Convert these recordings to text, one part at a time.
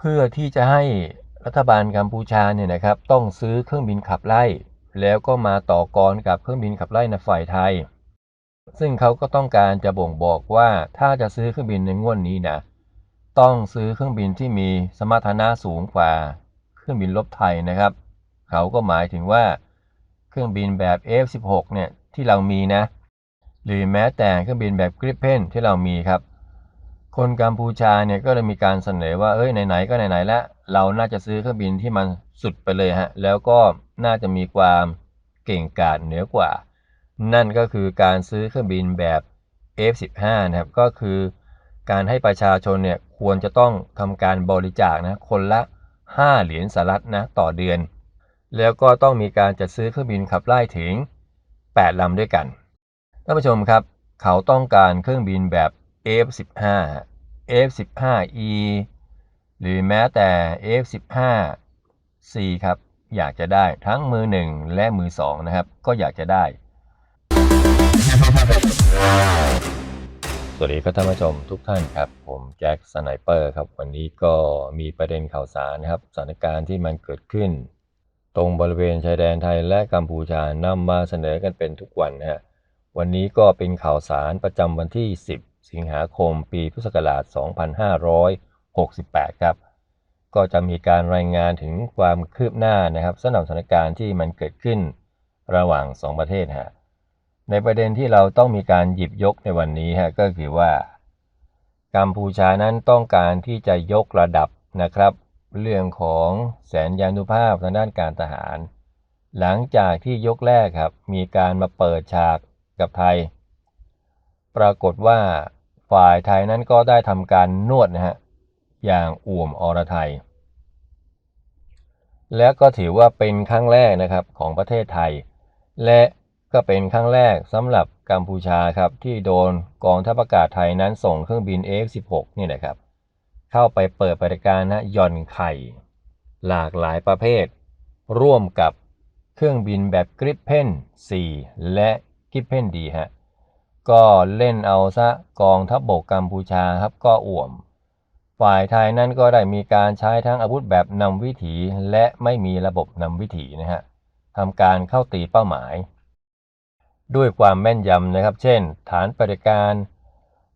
เพื่อที่จะให้รัฐบาลกัมพูชาเนี่ยนะครับต้องซื้อเครื่องบินขับไล่ แล้วก็มาต่อกรกับเครื่องบินขับไล่ในฝ่ายไทย ซึ่งเขาก็ต้องการจะบ่งบอกว่าถ้าจะซื้อเครื่องบินในงวดนนี้นะต้องซื้อเครื่องบินที่มีสมรรถนะสูงกว่าเครื่องบินรบไทยนะครับ เขาก็หมายถึงว่าเครื่องบินแบบ F16 เนี่ยที่เรามีนะ หรือแม้แต่เครื่องบินแบบกริปเพนที่เรามีครับ คนกัมพูชาเนี่ยก็เลยมีการเสนอว่าเอ้ยไหนๆก็ไหนๆแล้วเราน่าจะซื้อเครื่องบินที่มันสุดไปเลยฮะแล้วก็น่าจะมีความเก่งกาจเหนือกว่า นั่นก็คือการซื้อเครื่องบินแบบ F15 นะครับก็คือการให้ประชาชนเนี่ยควรจะต้องทำการบริจาคนะคนละ 5 เหรียญสหรัฐนะต่อเดือน แล้วก็ต้องมีการจัดซื้อเครื่องบินขับไล่ถึง 8ลำด้วยกันท่านผู้ชมครับ เขาต้องการเครื่องบินแบบ F15 F15E หรือแม้แต่ F15C ครับ อยากจะได้ทั้งมือ 1 และมือ 2 นะครับ ก็อยากจะได้ สวัสดีครับท่านผู้ชมทุกท่านครับ ผมแจ็คสไนเปอร์ครับ วันนี้ก็มีประเด็นข่าวสารนะครับ สถานการณ์ที่มันเกิดขึ้น ตรงบริเวณชายแดนไทยและกัมพูชานำมาเสนอกันเป็นทุกวันนะฮะวันนี้ก็เป็นข่าวสารประจำวันที่ 10 สิงหาคมปีพุทธศักราช 2568 ครับ ก็จะมีการรายงานถึงความคืบหน้านะครับสำหรับสถานการณ์ที่มันเกิดขึ้นระหว่าง 2 ประเทศฮะในประเด็นที่เราต้องมีการหยิบยกในวันนี้ฮะก็คือว่า กัมพูชานั้นต้องการที่จะยกระดับนะครับ เรื่องของแสนยานุภาพทางด้านการทหาร หลังจากที่ยกแรกครับมีการมาเปิดฉากกับไทย ปรากฏว่า ฝ่ายไทยนั้นก็ได้ทำการนวดนะฮะอย่างอ่วมอรไทย และก็ถือว่าเป็นครั้งแรกนะครับของประเทศไทย และก็เป็นครั้งแรกสำหรับกัมพูชาครับที่โดนกองทัพอากาศไทยนั้นส่งเครื่องบิน F16 นี่นะครับ เข้าไปเปิดบริการนะย่อนไข่ หลากหลายประเภท ร่วมกับเครื่องบินแบบกริปเพน4และกริปเพนดีฮะ ก็เล่นเอาซะกองทัพบบกกัมพูชาครับก็อ่วม ฝ่ายไทยนั้นก็ได้มีการใช้ทั้งอาวุธแบบนำวิถีและไม่มีระบบนำวิถีนะฮะทำการเข้าตีเป้าหมาย ด้วยความแม่นยำนะครับ เช่น ฐานปฏิการ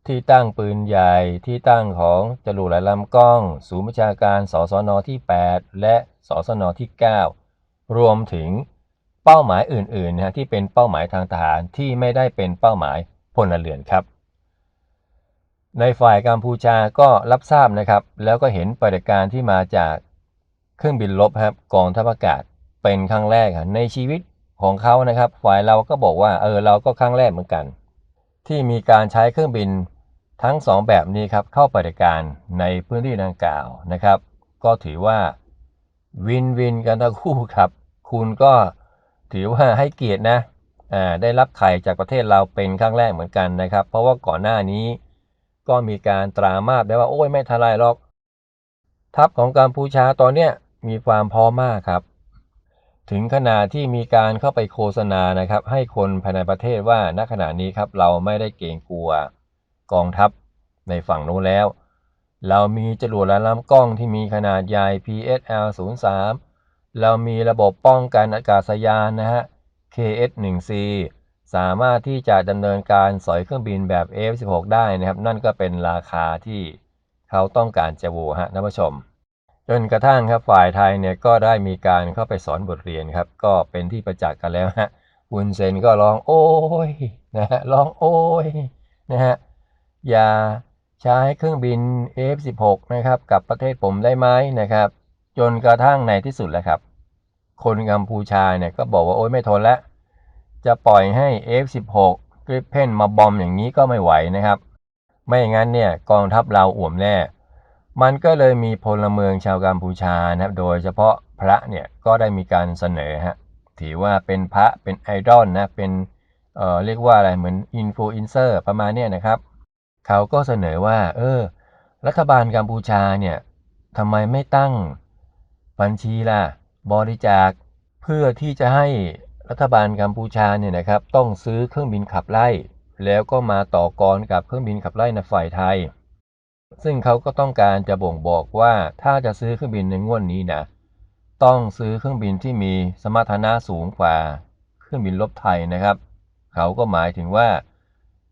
ที่ตั้งปืนใหญ่ที่ตั้งของจรวดหลายลำกล้อง ศูนย์ประชาการสสนที่ 8 และสสนที่ 9 รวมถึงเป้าหมายอื่นๆนะฮะที่เป็นเป้าหมายทางทหารที่ไม่ได้เป็นเป้าหมาย พลเรือนครับ ในฝ่ายกัมพูชาก็รับทราบนะครับ แล้วก็เห็นปฏิการที่มาจากเครื่องบินลบครับกองทัพอากาศเป็นครั้งแรกในชีวิตของเขานะครับ ฝ่ายเราก็บอกว่าเออเราก็ครั้งแรกเหมือนกัน ที่มีการใช้เครื่องบินทั้ง 2 แบบนี้ครับเข้าปฏิการในพื้นที่ดังกล่าวนะครับ ก็ถือว่าวินวินกันทั้งคู่ครับ คุณก็ถือว่าให้เกียรตินะ ได้รับไข่จากประเทศเราเป็นครั้งแรกเหมือนกันนะครับ เพราะว่าก่อนหน้านี้ก็มีการตรามาบได้ว่าโอ้ยไม่ทลายหรอก ทัพของกัมพูชาตอนเนี้ยมีความพร้อมมากครับ ถึงขนาดที่มีการเข้าไปโฆษณานะครับ ให้คนภายในประเทศว่าณขณะนี้ครับเราไม่ได้เกรงกลัวกองทัพในฝั่งโน้นแล้ว เรามีจรวดและลำกล้องที่มีขนาดใหญ่ PSL 03เรามีระบบป้องกันอากาศยานนะฮะ KS1C สามารถที่จะดำเนินการสอยเครื่องบินแบบ F16 ได้นะครับ นั่นก็เป็นราคาที่เขาต้องการจะโหวฮะท่านผู้ชม จนกระทั่งครับฝ่ายไทยเนี่ยก็ได้มีการเข้าไปสอนบทเรียนครับ ก็เป็นที่ประจักษ์กันแล้วฮะวุนเซนก็ร้องโอ้ยนะฮะร้องโอ้ยนะฮะอย่าใช้เครื่องบิน F16 นะครับกับประเทศผมได้ไหมนะครับ จนกระทั่งในที่สุดแล้วครับ คนกัมพูชาเนี่ยก็บอกว่าโอ๊ยไม่ทนแล้ว จะปล่อยให้ F16 กริปเพนมาบอมอย่างนี้ก็ไม่ไหวนะครับ ไม่งั้นเนี่ยกองทัพเราอ่วมแน่ มันก็เลยมีพลเมืองชาวกัมพูชานะครับโดยเฉพาะพระเนี่ยก็ได้มีการเสนอฮะถือว่าเป็นพระเป็นไอดอลนะเป็นเอ่อเรียกว่าอะไรเหมือนอินฟลูเอนเซอร์ประมาณเนี้ยนะครับ เขาก็เสนอว่า เออ รัฐบาลกัมพูชาเนี่ยทำไมไม่ตั้งบัญชีล่ะ บริจาคเพื่อที่จะให้รัฐบาลกัมพูชาเนี่ยนะครับต้องซื้อเครื่องบินขับไล่ แล้วก็มาต่อกรกับเครื่องบินขับไล่ในฝ่ายไทย ซึ่งเขาก็ต้องการจะบ่งบอกว่าถ้าจะซื้อเครื่องบินในงวดนนี้นะต้องซื้อเครื่องบินที่มีสมรรถนะสูงกว่าเครื่องบินรบไทยนะครับ เขาก็หมายถึงว่า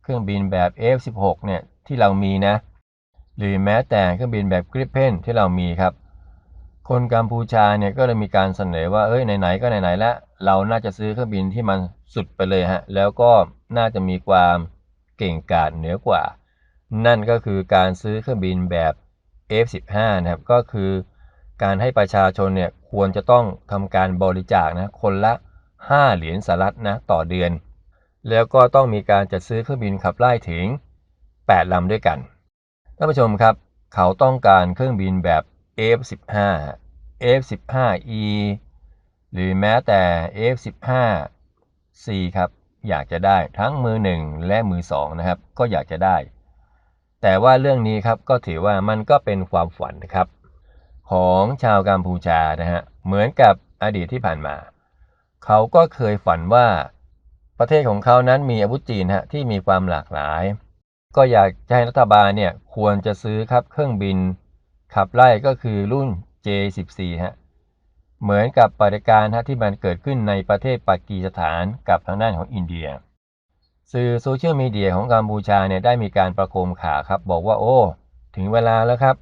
เครื่องบินแบบ F16 เนี่ยที่เรามีนะ หรือแม้แต่เครื่องบินแบบกริปเพนที่เรามีครับ คนกัมพูชาเนี่ยก็เลยมีการเสนอว่าเอ้ยไหนๆก็ไหนๆแล้วเราน่าจะซื้อเครื่องบินที่มันสุดไปเลยฮะแล้วก็น่าจะมีความเก่งกาจเหนือกว่า นั่นก็คือการซื้อเครื่องบินแบบ F15 นะครับก็คือการให้ประชาชนเนี่ยควรจะต้องทำการบริจาคนะคนละ 5 เหรียญสหรัฐนะต่อเดือน แล้วก็ต้องมีการจัดซื้อเครื่องบินขับไล่ถึง 8ลำด้วยกันท่านผู้ชมครับ เขาต้องการเครื่องบินแบบ F15 F15E หรือแม้แต่ F15C ครับ อยากจะได้ทั้งมือ 1 และมือ 2 นะครับ ก็อยากจะได้ แต่ว่าเรื่องนี้ครับก็ถือว่ามันก็เป็นความฝันนะครับ ของชาวกัมพูชานะฮะเหมือนกับอดีตที่ผ่านมา เขาก็เคยฝันว่าประเทศของเขานั้นมีอาวุธจีนฮะที่มีความหลากหลาย ก็อยากจะให้รัฐบาลเนี่ยควรจะซื้อครับเครื่องบินขับไล่ก็คือรุ่น J14 ฮะเหมือนกับปฏิการที่มันเกิดขึ้นในประเทศปากีสถานกับทางด้านของอินเดีย สื่อโซเชียลมีเดียของกัมพูชาเนี่ยได้มีการประโคมข่าวครับบอกว่าโอ้ ถึงเวลาแล้วครับ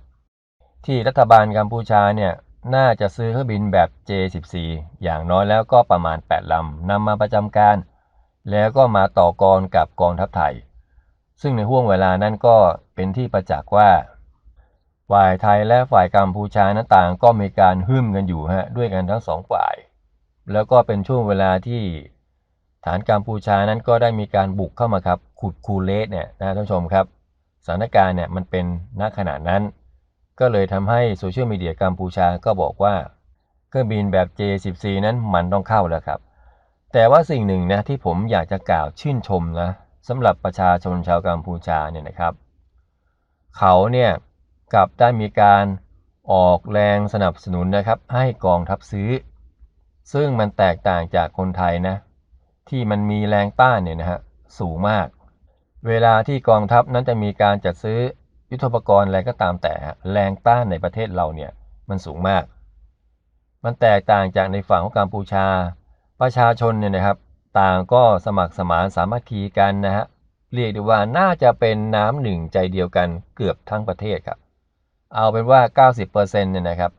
ที่รัฐบาลกัมพูชาเนี่ยน่าจะซื้อเครื่องบินแบบ J14 อย่างน้อยแล้วก็ประมาณ 8 ลำนำมาประจำการ แล้วก็มาต่อกรกับกองทัพไทย ซึ่งในห่วงเวลานั้นก็เป็นที่ประจักษ์ว่า ฝ่ายไทยและฝ่ายกัมพูชานั้นต่างก็มีการหึ่มกันอยู่ฮะด้วยกันทั้งสองฝ่าย แล้วก็เป็นช่วงเวลาที่ฐานกัมพูชานั้นก็ได้มีการบุกเข้ามาครับขุดคูเลสเนี่ยนะท่านผู้ชมครับสถานการณ์เนี่ยมันเป็นณขณะนั้น ก็เลยทำให้โซเชียลมีเดียกัมพูชาก็บอกว่าเครื่องบินแบบ J14 นั้นมันต้องเข้าแล้วครับ แต่ว่าสิ่งหนึ่งนะที่ผมอยากจะกล่าวชื่นชมนะสำหรับประชาชนชาวกัมพูชาเนี่ยนะครับ เขาเนี่ย กับได้มีการออกแรงสนับสนุนนะครับ ให้กองทัพซื้อ ซึ่งมันแตกต่างจากคนไทยนะ ที่มันมีแรงต้านเนี่ยนะฮะสูงมาก เวลาที่กองทัพนั้นจะมีการจัดซื้อยุทธปกรณ์อะไรก็ตามแต่แรงต้านในประเทศเราเนี่ยมันสูงมาก มันแตกต่างจากในฝั่งของกัมพูชา ประชาชนเนี่ยนะครับ ต่างก็สมัครสมานสามัคคีกันนะฮะเรียกได้ว่าน่าจะเป็นน้ำหนึ่งใจเดียวกันเกือบทั้งประเทศครับ เอาเป็นว่า 90%เนี่ยนะครับ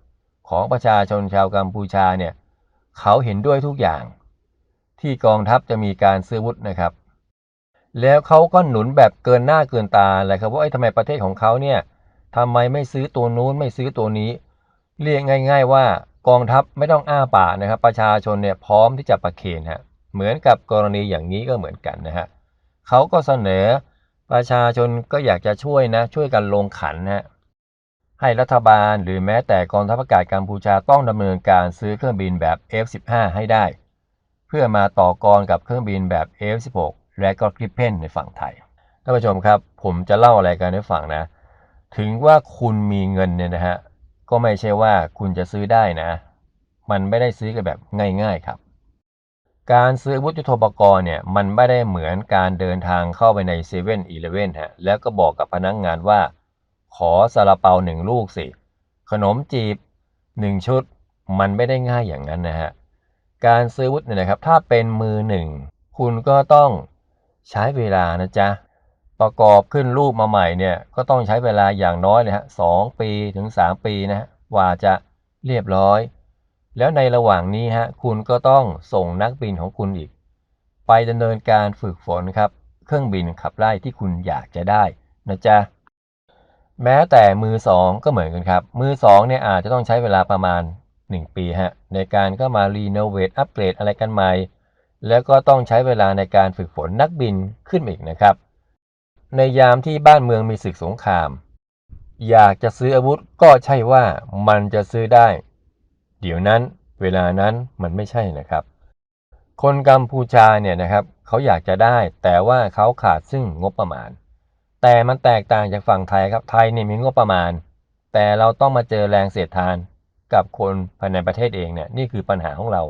ของประชาชนชาวกัมพูชาเนี่ยเขาเห็นด้วยทุกอย่างที่กองทัพจะมีการซื้อวุธนะครับ แล้วเขาก็หนุนแบบเกินหน้าเกินตาเลยครับว่าไอ้ทำไมประเทศของเขาเนี่ยทำไมไม่ซื้อตัวนู้นไม่ซื้อตัวนี้ เรียกง่าย ๆ ว่ากองทัพไม่ต้องอ้าปากนะครับ ประชาชนเนี่ยพร้อมที่จะประเคนฮะเหมือนกับกรณีอย่างนี้ก็เหมือนกันนะฮะเขาก็เสนอประชาชนก็อยากจะช่วยนะช่วยกันลงขันนะ ให้รัฐบาลหรือแม้แต่กองทัพอากาศกัมพูชาต้องดำเนินการซื้อเครื่องบินแบบ F15 ให้ได้ เพื่อมาต่อกรกับเครื่องบินแบบ F16 และก็กริปเพนในฝั่งไทยท่านผู้ชมครับ ผมจะเล่าอะไรกันให้ฟังนะ ถึงว่าคุณมีเงินเนี่ยนะฮะก็ไม่ใช่ว่าคุณจะซื้อได้นะ มันไม่ได้ซื้อกันแบบง่าย ๆครับ การซื้อวุธยุทโธปกรณ์เนี่ยมันไม่ได้เหมือนการเดินทางเข้าไปในเซเว่นอีเลฟเว่นฮะแล้วก็บอกกับพนักงงานว่า ขอซาลาเปาหนึ่งลูกสิ ขนมจีบหนึ่งชุด มันไม่ได้ง่ายอย่างนั้นนะฮะ การซื้อวุธเนี่ยนะครับ ถ้าเป็นมือหนึ่ง คุณก็ต้องใช้เวลานะจ๊ะ ประกอบขึ้นรูปมาใหม่เนี่ย ก็ต้องใช้เวลาอย่างน้อยเลยฮะสองปีถึงสามปีนะฮะว่าจะเรียบร้อย แล้วในระหว่างนี้ฮะ คุณก็ต้องส่งนักบินของคุณอีก ไปดำเนินการฝึกฝนครับ เครื่องบินขับไล่ที่คุณอยากจะได้นะจ๊ะ แม้แต่มือสองก็เหมือนกันครับ มือสองเนี่ยอาจจะต้องใช้เวลาประมาณ 1 ปีฮะในการก็มารีโนเวทอัปเกรดอะไรกันใหม่ แล้วก็ต้องใช้เวลาในการฝึกฝนนักบินขึ้นอีกนะครับ ในยามที่บ้านเมืองมีศึกสงคราม อยากจะซื้ออาวุธก็ใช่ว่ามันจะซื้อได้ เดี๋ยวนั้นเวลานั้นมันไม่ใช่นะครับ คนกัมพูชาเนี่ยนะครับเขาอยากจะได้แต่ว่าเขาขาดซึ่งงบประมาณ แต่มันแตกต่างจากฝั่งไทยครับ ไทยเนี่ยมีงบประมาณ แต่เราต้องมาเจอแรงเสียดทานกับคนภายในประเทศเองเนี่ยนี่คือปัญหาของเรา